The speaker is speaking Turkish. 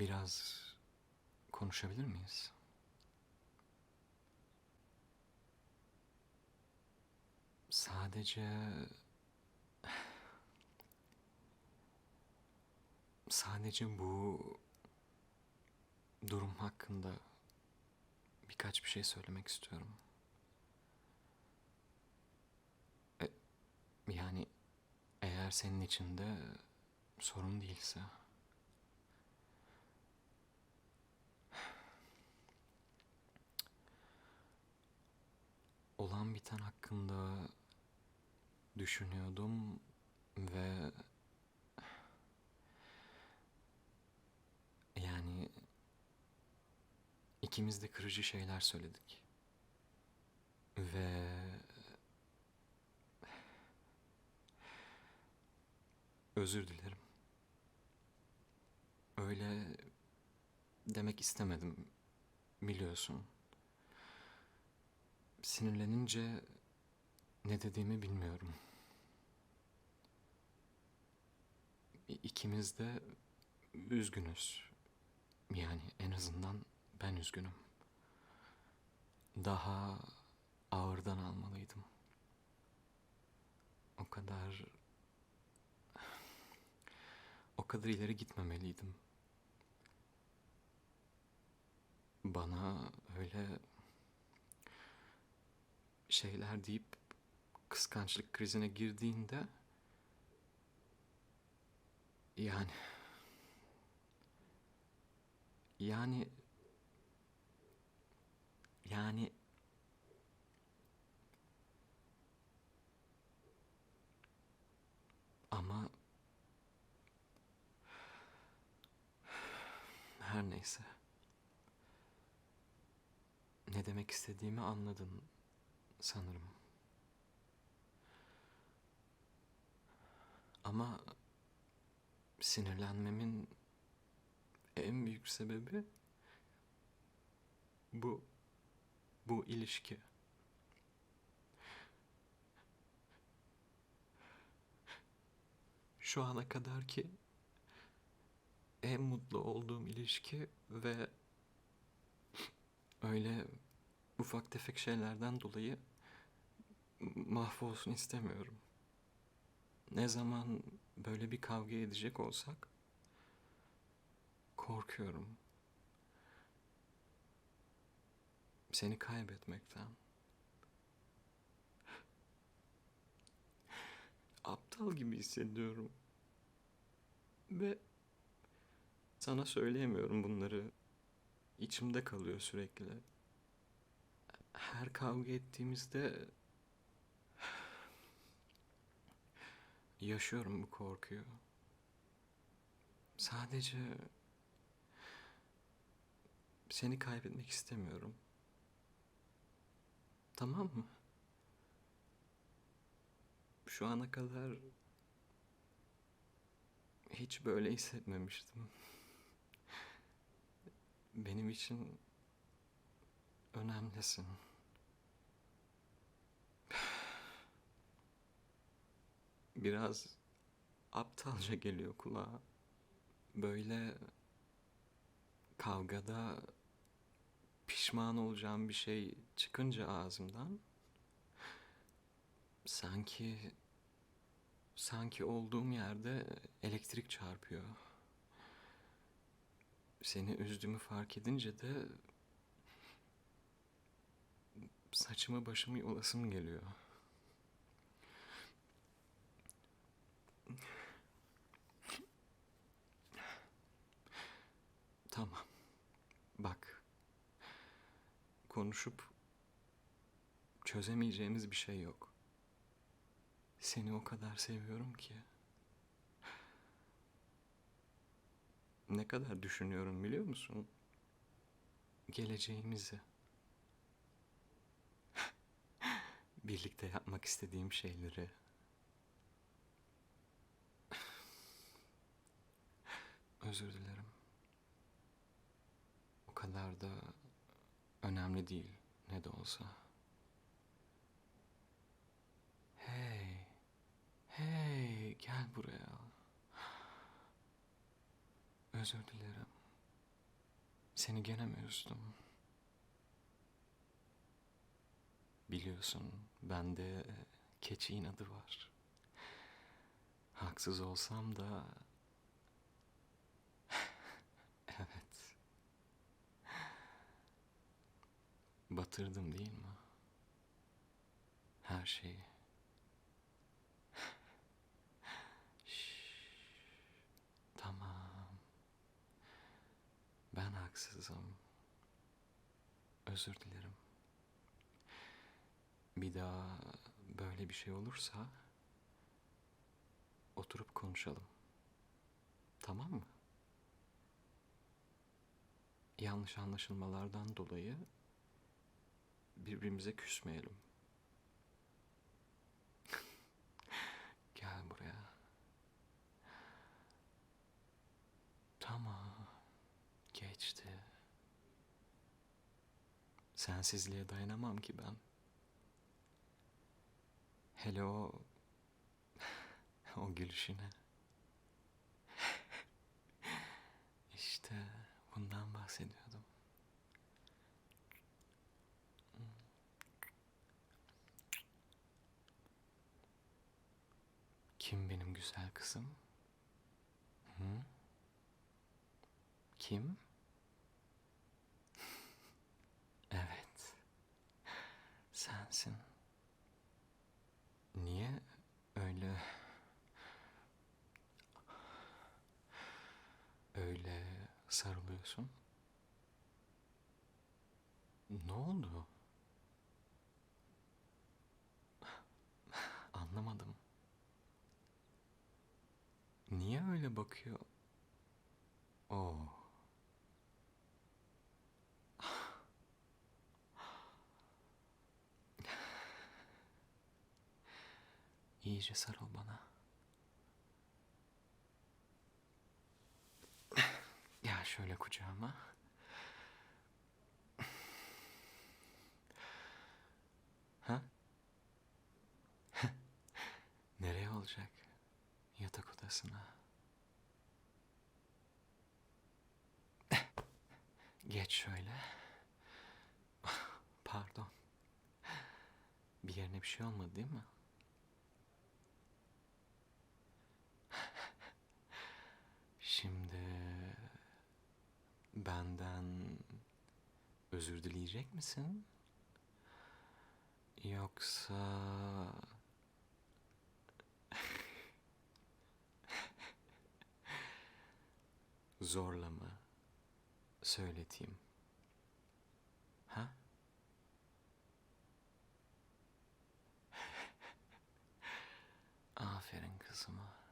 Biraz konuşabilir miyiz? Sadece sadece bu durum hakkında birkaç bir şey söylemek istiyorum. E, yani eğer senin için de sorun değilse. Olan biten hakkında düşünüyordum ve yani ikimiz de kırıcı şeyler söyledik. Ve özür dilerim. Öyle demek istemedim biliyorsun. Sinirlenince ne dediğimi bilmiyorum. İkimiz de üzgünüz. Yani en azından ben üzgünüm. Daha ağırdan almalıydım. O kadar o kadar ileri gitmemeliydim. Bana öyle şeyler deyip kıskançlık krizine girdiğinde yani yani yani ama her neyse. Ne demek istediğimi anladın sanırım. Ama sinirlenmemin en büyük sebebi bu bu ilişki. Şu ana kadar ki en mutlu olduğum ilişki ve öyle ufak tefek şeylerden dolayı mahvolsun istemiyorum. Ne zaman böyle bir kavga edecek olsak korkuyorum. Seni kaybetmekten. Aptal gibi hissediyorum. Ve sana söyleyemiyorum bunları. İçimde kalıyor sürekli. Her kavga ettiğimizde yaşıyorum bu korkuyu. Sadece seni kaybetmek istemiyorum. Tamam mı? Şu ana kadar hiç böyle hissetmemiştim. Benim için önemlisin. Biraz aptalca geliyor kulağa. Böyle kavgada pişman olacağım bir şey çıkınca ağzımdan sanki sanki olduğum yerde elektrik çarpıyor. Seni üzdüğümü fark edince de saçımı başımı yolasım geliyor. Tamam. Bak. Konuşup çözemeyeceğimiz bir şey yok. Seni o kadar seviyorum ki. Ne kadar düşünüyorum biliyor musun? Geleceğimizi. Birlikte yapmak istediğim şeyleri. Özür dilerim. O kadar da önemli değil ne de olsa. Hey, hey gel buraya. Özür dilerim. Seni gene mi üzdüm? Biliyorsun bende keçi inadı var. Haksız olsam da evet. Batırdım değil mi? Her şeyi. Tamam. Ben haksızım. Özür dilerim. Bir daha böyle bir şey olursa oturup konuşalım. Tamam mı? Yanlış anlaşılmalardan dolayı birbirimize küsmeyelim. Gel buraya. Tamam. Geçti. Sensizliğe dayanamam ki ben. Hele o... o gülüşüne. İşte bundan bahsediyordum. Kim benim güzel kızım? Hı? Kim? Evet. Sensin. Niye öyle öyle sarılıyorsun? Ne oldu? Anlamadım. Niye öyle bakıyor? Oo. İyice sarıl bana. Gel şöyle kucağıma. Ha? Nereye olacak? Yatak odasına. Geç şöyle. Pardon. Bir yerine bir şey olmadı değil mi? Şimdi benden özür dileyecek misin? Yoksa zorla mı söyleteyim? Ha? Aferin kızıma.